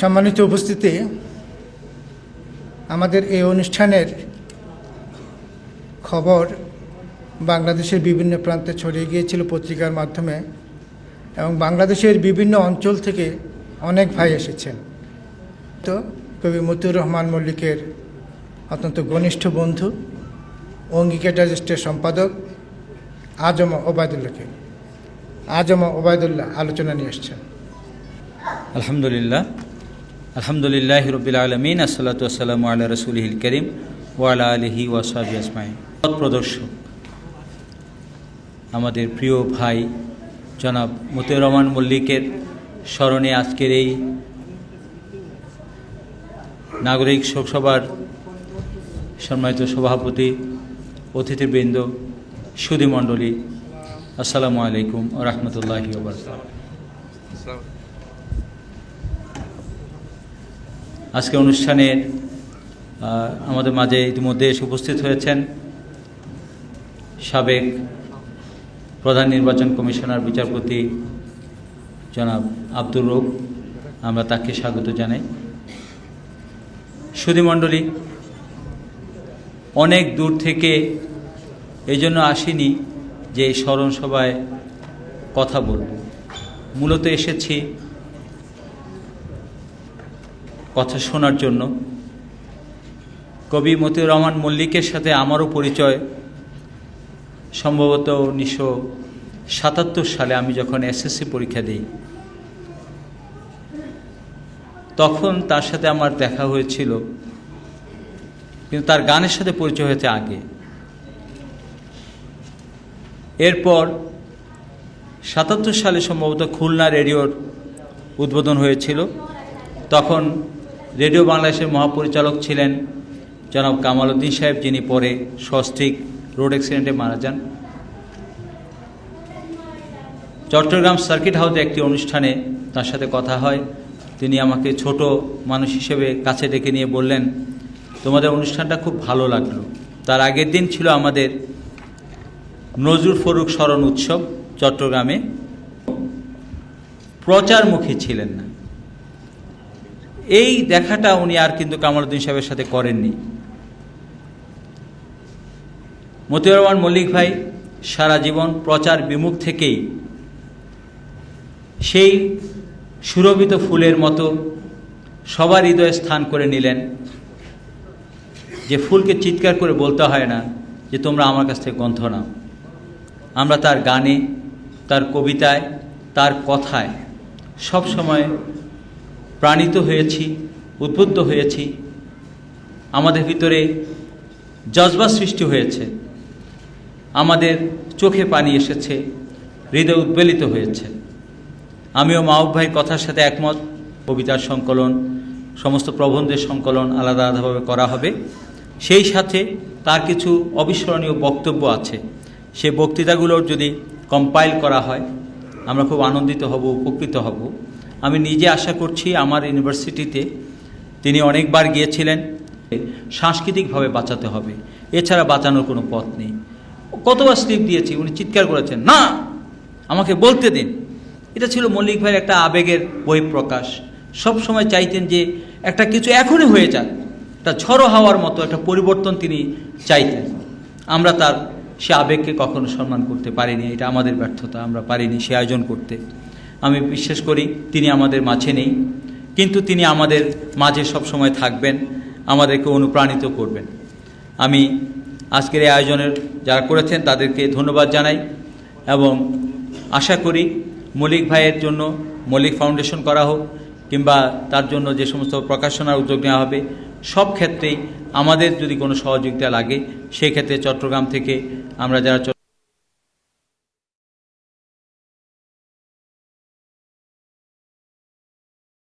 সম্মানিত উপস্থিতি, আমাদের এই অনুষ্ঠানের খবর বাংলাদেশের বিভিন্ন প্রান্তে ছড়িয়ে গিয়েছিল পত্রিকার মাধ্যমে এবং বাংলাদেশের বিভিন্ন অঞ্চল থেকে অনেক ভাই এসেছেন। তো কবি মতিউর রহমান মল্লিকের অত্যন্ত ঘনিষ্ঠ বন্ধু অঙ্গিকা ডাইজেস্টের সম্পাদক আজম ওবায়দুল্লাহকে। আজম ওবায়দুল্লাহ আলোচনা নিয়ে এসছেন। আলহামদুলিল্লাহ। আলহামদুলিল্লাহ রবিল আলমিন আসসালামু আল্লাহ রসুলহিল করিম ওয়ালা আলহি ওয়াসাবি আসমাইন প্রদর্শক, আমাদের প্রিয় ভাই জনাব মতিউর রহমান মল্লিকের স্মরণে আজকের এই নাগরিক শোকসভার সম্মানিত সভাপতি, অতিথিবৃন্দ সুদী মণ্ডলী আসসালামু আলাইকুম রহমতুল্লাহি আজকে অনুষ্ঠানের আমাদের মাঝে ইতিমধ্যে এসে উপস্থিত হয়েছেন সাবেক প্রধান নির্বাচন কমিশনার, বিচারপতি জনাব আব্দুর রৌফ আমরা তাকে স্বাগত জানাই। সুধীমণ্ডলী অনেক দূর থেকে এই জন্য আসিনি যে এই স্মরণ সভায় কথা বলব। মূলত এসেছি কথা শোনার জন্য। কবি মতিউর রহমান মল্লিকের সাথে আমারও পরিচয়। সম্ভবত উনিশশো সাতাত্তর সালে আমি যখন এসএসসি পরীক্ষা দিই। তখন তার সাথে আমার দেখা হয়েছিল। কিন্তু তার গানের সাথে পরিচয় হয়েছে আগে। এরপর সাতাত্তর সালে সম্ভবত খুলনা রেডিওর উদ্বোধন হয়েছিল। তখন রেডিও বাংলাদেশের মহাপরিচালক ছিলেন জনাব কামাল উদ্দিন সাহেব, যিনি পরে সস্ত্রিক রোড অ্যাক্সিডেন্টে মারা যান। চট্টগ্রাম সার্কিট হাউসে একটি অনুষ্ঠানে তার সাথে কথা হয়। তিনি আমাকে ছোট মানুষ হিসেবে কাছে ডেকে নিয়ে বললেন, তোমাদের অনুষ্ঠানটা খুব ভালো লাগল। তার আগের দিন ছিল আমাদের নজরুল ফরুক স্মরণ উৎসব চট্টগ্রামে। প্রচারমুখী ছিলেন না। এই দেখাটা উনি আর কিন্তু কামালুদ্দিন সাহেবের সাথে করেননি। মতিউর রহমান মল্লিক ভাই, সারা জীবন প্রচার বিমুখ থেকেই সেই সুরভিত ফুলের মতো সবার হৃদয়ে স্থান করে নিলেন। যে ফুলকে চিৎকার করে বলতে হয় না যে তোমরা আমার কাছ থেকে গ্রন্থ নাও। আমরা তার গানে, তার কবিতায়, তার কথায় সব সময় প্রাণিত হয়েছি, উদ্বুদ্ধ হয়েছি। আমাদের ভিতরে জজবা সৃষ্টি হয়েছে। আমাদের চোখে পানি এসেছে, হৃদয় উদ্বেলিত হয়েছে। আমিও মাহবুব ভাই কথার সাথে একমত। কবিতার সংকলন, সমস্ত প্রবন্ধের সংকলন আলাদা আলাদাভাবে করা হবে। সেই সাথে তার কিছু অবিস্মরণীয় বক্তব্য আছে। সেই বক্তৃতাগুলোর যদি কম্পাইল করা হয়, আমরা খুব আনন্দিত হব, উপকৃত হব। আমি নিজে আশা করছি আমার ইউনিভার্সিটিতে তিনি অনেকবার গিয়েছিলেন। সাংস্কৃতিকভাবে বাঁচাতে হবে। এছাড়া বাঁচানোর কোনো পথ নেই। কতবার স্লিপ দিয়েছি, উনি চিৎকার করেছেন, না, আমাকে বলতে দিন। এটা ছিল মল্লিক ভাইয়ের একটা আবেগের বহিঃপ্রকাশ। সব সময় চাইতেন যে একটা কিছু এখনই হয়ে যাক। একটা ঝড়ো হাওয়ার মতো একটা পরিবর্তন তিনি চাইতেন। আমরা তার সে আবেগকে কখনো সম্মান করতে পারিনি, এটা আমাদের ব্যর্থতা, আমরা পারিনি সে আয়োজন করতে। আমি বিশ্বাস করি তিনি আমাদের মাঝে নেই। কিন্তু তিনি আমাদের মাঝে সব সময় থাকবেন, আমাদেরকে অনুপ্রাণিত করবেন। আমি আজকের এই আয়োজনের যারা করেছেন তাদেরকে ধন্যবাদ জানাই এবং আশা করি মল্লিক ভাইয়ের জন্য মল্লিক ফাউন্ডেশন করা হোক কিংবা তার জন্য যে সমস্ত প্রকাশনার উদ্যোগ নেওয়া হবে, সব ক্ষেত্রেই আমাদের যদি কোনো সহযোগিতা লাগে, সেই ক্ষেত্রে চট্টগ্রাম থেকে আমরা যারা